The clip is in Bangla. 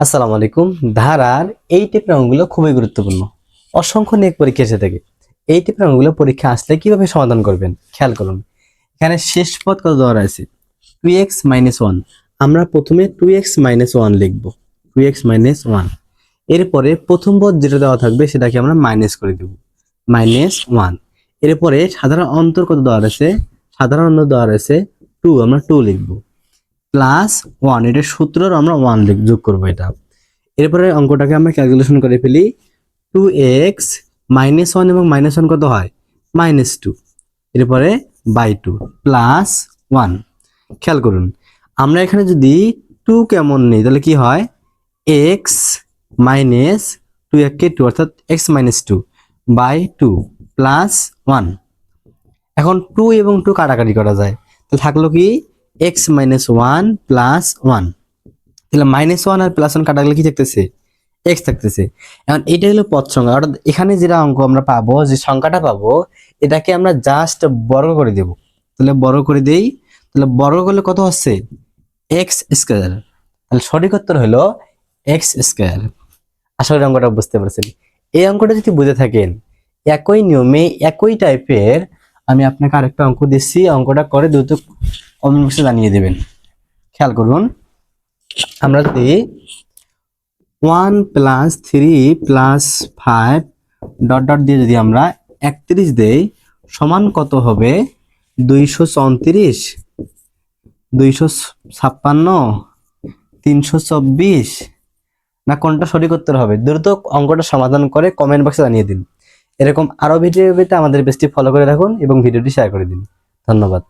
আসসালামু আলাইকুম। ধারার এই টাইপের অঙ্কগুলো খুবই গুরুত্বপূর্ণ। অসংখ্য নিয়োগ পরীক্ষা এসে থাকে। এই টাইপের অঙ্কগুলো পরীক্ষা আসলে কীভাবে সমাধান করবেন? খেয়াল করুন। এখানে শেষ পদ কত দেওয়া আছে টু এক্স মাইনাস ওয়ান। আমরা প্রথমে টু এক্স মাইনাস ওয়ান লিখব। Two x minus one. এরপরে প্রথম পদ যেটা দেওয়া থাকবে সেটাকে আমরা মাইনাস করে দেব। Minus one. এরপরে সাধারণ অন্তর কত দেওয়া আছে সাধারণ অন্তর দেওয়া আছে টু। আমরা টু লিখব। প্লাস ওয়ান এটার সূত্র আমরা ওয়ান যোগ করব এটা। এরপরে অঙ্কটাকে আমরা ক্যালকুলেশন করে ফেলি। টু এক্স মাইনাস ওয়ান এবং মাইনাস ওয়ান কত হয়? মাইনাস টু এরপরে বাই টু প্লাস ওয়ান খেয়াল করুন, আমরা এখানে যদি টু কেমন নেই, তাহলে কি হয়? এক্স মাইনাস টু একে টু অর্থাৎ x minus two by two plus one এখন টু এবং টু কাটাকাটি করা যায়। তাহলে থাকল কি? X minus one plus one তাহলে মাইনাস ওয়ান আর প্লাস ওয়ান কাটা গেলে কি থাকতেছে? এক্স থাকতেছে। এখন এটা হলো পদ সংখ্যা। অর্থাৎ এখানে যেটা অঙ্ক আমরা পাবো, যে সংখ্যাটা পাবো, এটাকে আমরা জাস্ট বর্গ করে দেব। তাহলে বর্গ করে দেই। তাহলে বর্গ করলে কত হচ্ছে? এক্স স্কোয়ার তাহলে সঠিক উত্তর হলো এক্স স্কোয়ার করি অঙ্কটা বুঝতে পারছেন। এই অঙ্কটা যদি বুঝে থাকেন, একই নিয়মে একই টাইপের আমি আপনাকে আরেকটা অঙ্ক দিচ্ছি। অঙ্কটা করে দ্রুত কমেন্ট বক্সে জানিয়ে দেবেন। খেয়াল করুন। আমরা যদি one plus three plus five dot dot দিয়ে যদি আমরা একত্রিশ দেই, সমান কত হবে? দুইশো চৌত্রিশ, দুইশো ছাপ্পান্ন, তিনশো চব্বিশ। না, কোনটা সঠিক উত্তর হবে? দ্রুত অঙ্কটা সমাধান করে কমেন্ট বক্সে জানিয়ে দিন। এরকম আরও ভিডিও পেতে আমাদের পেজটি ফলো করে রাখুন এবং ভিডিওটি শেয়ার করে দিন। ধন্যবাদ।